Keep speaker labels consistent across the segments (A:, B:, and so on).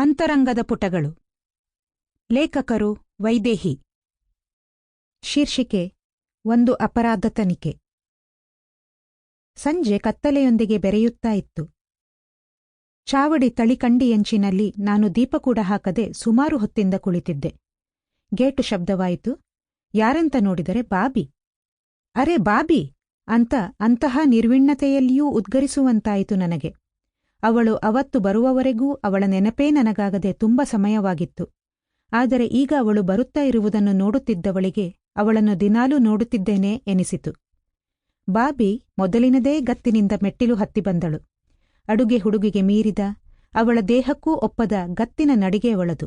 A: ಅಂತರಂಗದ ಪುಟಗಳು. ಲೇಖಕರು ವೈದೇಹಿ. ಶೀರ್ಷಿಕೆ, ಒಂದು ಅಪರಾಧ ತನಿಖೆ. ಸಂಜೆ ಕತ್ತಲೆಯೊಂದಿಗೆ ಬೆರೆಯುತ್ತಾ ಇತ್ತು. ಚಾವಡಿ ತಳಿಕಂಡಿಯಂಚಿನಲ್ಲಿ ನಾನು ದೀಪ ಕೂಡ ಹಾಕದೆ ಸುಮಾರು ಹೊತ್ತಿಂದ ಕುಳಿತಿದ್ದೆ. ಗೇಟು ಶಬ್ದವಾಯಿತು. ಯಾರಂತ ನೋಡಿದರೆ ಬಾಬಿ. ಅರೆ ಬಾಬಿ! ಅಂತ ಅಂತಹ ನಿರ್ವಿಣ್ಣತೆಯಲ್ಲಿಯೂ ಉದ್ಗರಿಸುವಂತಾಯಿತು ನನಗೆ. ಅವಳು ಅವತ್ತು ಬರುವವರೆಗೂ ಅವಳ ನೆನಪೇ ನನಗಾಗದೆ ತುಂಬ ಸಮಯವಾಗಿತ್ತು. ಆದರೆ ಈಗ ಅವಳು ಬರುತ್ತಾ ಇರುವುದನ್ನು ನೋಡುತ್ತಿದ್ದವಳಿಗೆ ಅವಳನ್ನು ದಿನಾಲೂ ನೋಡುತ್ತಿದ್ದೇನೆ ಎನಿಸಿತು. ಬಾಬಿ ಮೊದಲಿನದೇ ಗತ್ತಿನಿಂದ ಮೆಟ್ಟಿಲು ಹತ್ತಿ ಬಂದಳು. ಅಡುಗೆ ಹುಡುಗಿಗೆ ಮೀರಿದ, ಅವಳ ದೇಹಕ್ಕೂ ಒಪ್ಪದ ಗತ್ತಿನ ನಡಿಗೆಯವಳದು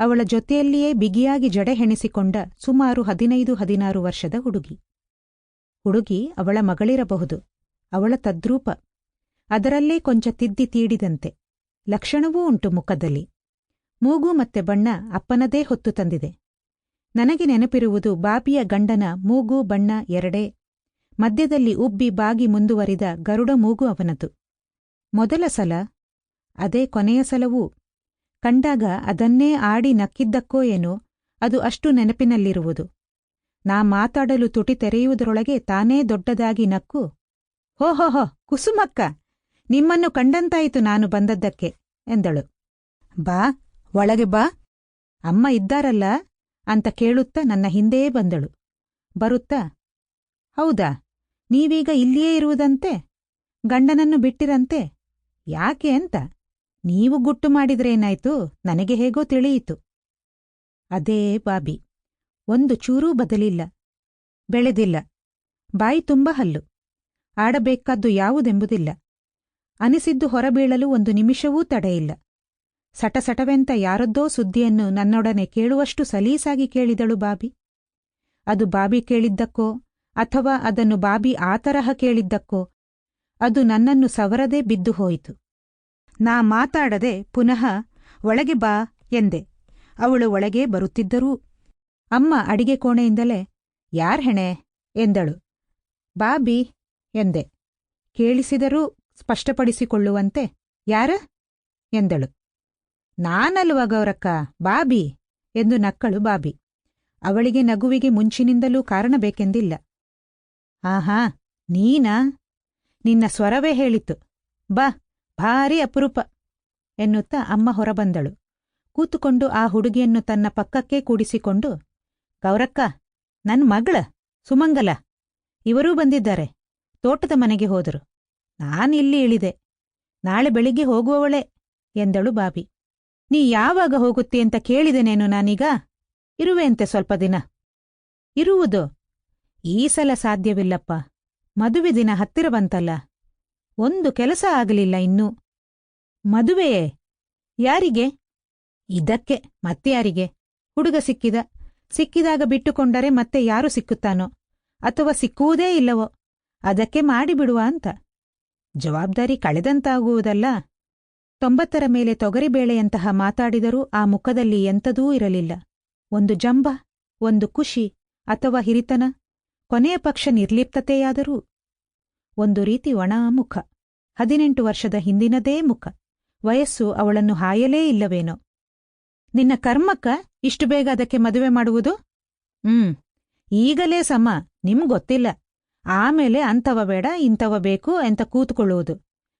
A: ಅವಳ ಜೊತೆಯಲ್ಲಿಯೇ ಬಿಗಿಯಾಗಿ ಜಡೆ ಹೆಣಿಸಿಕೊಂಡ ಸುಮಾರು ಹದಿನೈದು ಹದಿನಾರು ವರ್ಷದ ಹುಡುಗಿ. ಹುಡುಗಿ ಅವಳ ಮಗಳಿರಬಹುದು. ಅವಳ ತದ್ರೂಪ. ಅದರಲ್ಲೇ ಕೊಂಚ ತಿದ್ದಿ ತೀಡಿದಂತೆ. ಲಕ್ಷಣವೂ ಉಂಟು ಮುಖದಲ್ಲಿ. ಮೂಗು ಮತ್ತೆ ಬಣ್ಣ ಅಪ್ಪನದೇ ಹೊತ್ತು ತಂದಿದೆ. ನನಗೆ ನೆನಪಿರುವುದು ಬಾಬಿಯ ಗಂಡನ ಮೂಗು ಬಣ್ಣ ಎರಡೇ. ಮಧ್ಯದಲ್ಲಿ ಉಬ್ಬಿ ಬಾಗಿ ಮುಂದುವರಿದ ಗರುಡ ಮೂಗು ಅವನದು. ಮೊದಲ ಸಲ, ಅದೇ ಕೊನೆಯ ಸಲವೂ. ಕಂಡಾಗ ಅದನ್ನೇ ಆಡಿ ನಕ್ಕಿದ್ದಕ್ಕೋ ಏನೋ, ಅದು ಅಷ್ಟು ನೆನಪಿನಲ್ಲಿರುವುದು. ನಾ ಮಾತಾಡಲು ತುಟಿ ತೆರೆಯುವುದರೊಳಗೆ ತಾನೇ ದೊಡ್ಡದಾಗಿ ನಕ್ಕು. ಹೋಹೋಹೋ ಕುಸುಮಕ್ಕ! ನಿಮ್ಮನ್ನು ಕಂಡಂತಾಯಿತು ನಾನು ಬಂದದ್ದಕ್ಕೆ, ಎಂದಳು. ಬಾ, ಒಳಗೆ ಬಾ. ಅಮ್ಮ ಇದ್ದಾರಲ್ಲ, ಅಂತ ಕೇಳುತ್ತಾ ನನ್ನ ಹಿಂದೆಯೇ ಬಂದಳು. ಬರುತ್ತಾ? ಹೌದಾ? ನೀವೀಗ ಇಲ್ಲಿಯೇ ಇರುವುದಂತೆ? ಗಂಡನನ್ನು ಬಿಟ್ಟಿರಂತೆ? ಯಾಕೆ ಅಂತ? ನೀವು ಗುಟ್ಟು ಮಾಡಿದ್ರೇನಾಯ್ತು? ನನಗೆ ಹೇಗೋ ತಿಳಿಯಿತು. ಅದೇ ಬಾಬಿ, ಒಂದು ಚೂರೂ ಬದಲಿಲ್ಲ. ಬೆಳೆದಿಲ್ಲ. ಬಾಯಿ ತುಂಬ ಹಲ್ಲು. ಆಡಬೇಕಾದ್ದು ಯಾವುದೆಂಬುದಿಲ್ಲ. ಅನಿಸಿದ್ದು ಹೊರಬೀಳಲು ಒಂದು ನಿಮಿಷವೂ ತಡೆಯಿಲ್ಲ. ಸಟಸಟವೆಂತ ಯಾರದ್ದೋ ಸುದ್ದಿಯನ್ನು ನನ್ನೊಡನೆ ಕೇಳುವಷ್ಟು ಸಲೀಸಾಗಿ ಕೇಳಿದಳು ಬಾಬಿ. ಅದು ಬಾಬಿ ಕೇಳಿದ್ದಕ್ಕೋ, ಅಥವಾ ಅದನ್ನು ಬಾಬಿ ಆ ತರಹ ಕೇಳಿದ್ದಕ್ಕೋ, ಅದು ನನ್ನನ್ನು ಸವರದೇ ಬಿದ್ದು ಹೋಯಿತು. ನಾ ಮಾತಾಡದೆ ಪುನಃ, ಒಳಗೆ ಬಾ ಎಂದೆ. ಅವಳು ಒಳಗೆ ಬರುತ್ತಿದ್ದರೂ, ಅಮ್ಮ ಅಡಿಗೆ ಕೋಣೆಯಿಂದಲೇ, ಯಾರ್ ಹೆಣೆ? ಎಂದಳು. ಬಾಬಿ ಎಂದೆ. ಕೇಳಿಸಿದರೂ ಸ್ಪಷ್ಟಪಡಿಸಿಕೊಳ್ಳುವಂತೆ, ಯಾರ? ಎಂದಳು. ನಾನಲ್ವ ಗೌರಕ್ಕ ಬಾಬಿ, ಎಂದು ನಕ್ಕಳು ಬಾಬಿ. ಅವಳಿಗೆ ನಗುವಿಗೆ ಮುಂಚಿನಿಂದಲೂ ಕಾರಣ ಬೇಕೆಂದಿಲ್ಲ. ಆಹಾ, ನೀನಾ? ನಿನ್ನ ಸ್ವರವೇ ಹೇಳಿತು ಬಾ, ಭಾರಿ ಅಪರೂಪ, ಎನ್ನುತ್ತಾ ಅಮ್ಮ ಹೊರಬಂದಳು. ಕೂತುಕೊಂಡು ಆ ಹುಡುಗಿಯನ್ನು ತನ್ನ ಪಕ್ಕಕ್ಕೆ ಕೂಡಿಸಿಕೊಂಡು, ಗೌರಕ್ಕ, ನನ್ ಮಗಳ, ಸುಮಂಗಲ. ಇವರೂ ಬಂದಿದ್ದಾರೆ. ತೋಟದ ಮನೆಗೆ ಹೋದರು. ನಾನಿಲ್ಲಿ ಇಳಿದೆ. ನಾಳೆ ಬೆಳಿಗ್ಗೆ ಹೋಗುವವಳೆ ಎಂದಳು ಬಾಬಿ. ನೀ ಯಾವಾಗ ಹೋಗುತ್ತಿ ಅಂತ ಕೇಳಿದೆನೇನು ನಾನೀಗ? ಇರುವೆಂತೆ ಸ್ವಲ್ಪ ದಿನ. ಇರುವುದು? ಈ ಸಲ ಸಾಧ್ಯವಿಲ್ಲಪ್ಪ. ಮದುವೆ ದಿನ ಹತ್ತಿರ ಬಂತಲ್ಲ. ಒಂದು ಕೆಲಸ ಆಗಲಿಲ್ಲ ಇನ್ನೂ. ಮದುವೆಯೇ? ಯಾರಿಗೆ? ಇದಕ್ಕೆ ಮತ್ಯಾರಿಗೆ ಹುಡುಗ ಸಿಕ್ಕಿದ. ಸಿಕ್ಕಿದಾಗ ಬಿಟ್ಟುಕೊಂಡರೆ ಮತ್ತೆ ಯಾರು ಸಿಕ್ಕುತ್ತಾನೋ? ಅಥವಾ ಸಿಕ್ಕುವುದೇ ಇಲ್ಲವೋ? ಅದಕ್ಕೆ ಮಾಡಿಬಿಡುವ ಅಂತ. ಜವಾಬ್ದಾರಿ ಕಳೆದಂತಾಗುವುದಲ್ಲ? ತೊಂಬತ್ತರ ಮೇಲೆ ತೊಗರಿಬೇಳೆಯಂತಹ ಮಾತಾಡಿದರೂ ಆ ಮುಖದಲ್ಲಿ ಎಂಥದೂ ಇರಲಿಲ್ಲ. ಒಂದು ಜಂಬ, ಒಂದು ಖುಷಿ ಅಥವಾ ಹಿರಿತನ, ಕೊನೆಯ ಪಕ್ಷ ನಿರ್ಲಿಪ್ತತೆಯಾದರೂ. ಒಂದು ರೀತಿ ಒಣ ಮುಖ ಹದಿನೆಂಟು ವರ್ಷದ ಹಿಂದಿನದೇ ಮುಖ, ವಯಸ್ಸು ಅವಳನ್ನು ಹಾಯಲೇ ಇಲ್ಲವೇನೋ. ನಿನ್ನ ಕರ್ಮಕ್ಕ ಇಷ್ಟು ಬೇಗ ಅದಕ್ಕೆ ಮದುವೆ ಮಾಡುವುದು? ಹ್ಮ್, ಈಗಲೇ ಸಮ ನಿಮ್ಗೊತ್ತಿಲ್ಲ ಆಮೇಲೆ ಅಂಥವ ಬೇಡ, ಇಂಥವ ಬೇಕು ಅಂತ ಕೂತ್ಕೊಳ್ಳುವುದು.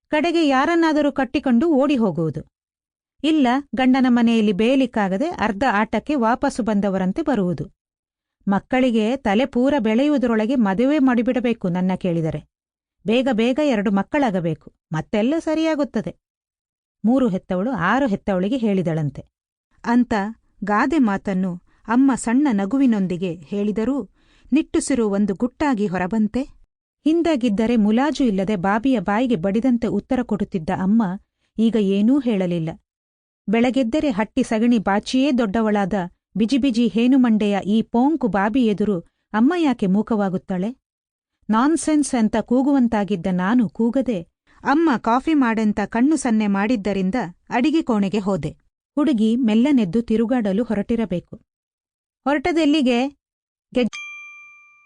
A: ಕಡೆಗೆ ಯಾರನ್ನಾದರೂ ಕಟ್ಟಿಕೊಂಡು ಓಡಿ ಹೋಗುವುದು. ಇಲ್ಲ, ಗಂಡನ ಮನೆಯಲ್ಲಿ ಬೇಯಲಿಕ್ಕಾಗದೆ ಅರ್ಧ ಆಟಕ್ಕೆ ವಾಪಸ್ಸು ಬಂದವರಂತೆ ಬರುವುದು. ಮಕ್ಕಳಿಗೆ ತಲೆ ಪೂರ ಬೆಳೆಯುವುದರೊಳಗೆ ಮದುವೆ ಮಾಡಿಬಿಡಬೇಕು ನನ್ನ ಕೇಳಿದರೆ. ಬೇಗ ಬೇಗ ಎರಡು ಮಕ್ಕಳಾಗಬೇಕು, ಮತ್ತೆಲ್ಲ ಸರಿಯಾಗುತ್ತದೆ. ಮೂರು ಹೆತ್ತವಳು ಆರು ಹೆತ್ತವಳಿಗೆ ಹೇಳಿದಳಂತೆ. ಅಂತ ಗಾದೆ ಮಾತನ್ನು ಅಮ್ಮ ಸಣ್ಣ ನಗುವಿನೊಂದಿಗೆ ಹೇಳಿದರೂ ನಿಟ್ಟುಸಿರು ಒಂದು ಗುಟ್ಟಾಗಿ ಹೊರಬಂತೆ. ಹಿಂದಾಗಿದ್ದರೆ ಮುಲಾಜು ಇಲ್ಲದೆ ಬಾಬಿಯ ಬಾಯಿಗೆ ಬಡಿದಂತೆ ಉತ್ತರ ಕೊಡುತ್ತಿದ್ದ ಅಮ್ಮ, ಈಗ ಏನೂ ಹೇಳಲಿಲ್ಲ. ಬೆಳಗೆದ್ದರೆ ಹಟ್ಟಿ ಸಗಣಿ ಬಾಚಿಯೇ ದೊಡ್ಡವಳಾದ ಬಿಜಿಬಿಜಿ ಹೇನುಮಂಡೆಯ ಈ ಪೋಂಕು ಬಾಬಿ ಎದುರು ಅಮ್ಮ ಯಾಕೆ ಮೂಕವಾಗುತ್ತಾಳೆ? ನಾನ್ಸೆನ್ಸ್ ಅಂತ ಕೂಗುವಂತಾಗಿದ್ದ ನಾನು ಕೂಗದೆ, ಅಮ್ಮ ಕಾಫಿ ಮಾಡೆಂತ ಕಣ್ಣು ಸನ್ನೆ ಮಾಡಿದ್ದರಿಂದ ಅಡಿಗೆ ಕೋಣೆಗೆ ಹೋದೆ. ಹುಡುಗಿ ಮೆಲ್ಲನೆದ್ದು ತಿರುಗಾಡಲು ಹೊರಟಿರಬೇಕು. ಹೊರಟದೆಲ್ಲಿಗೆ?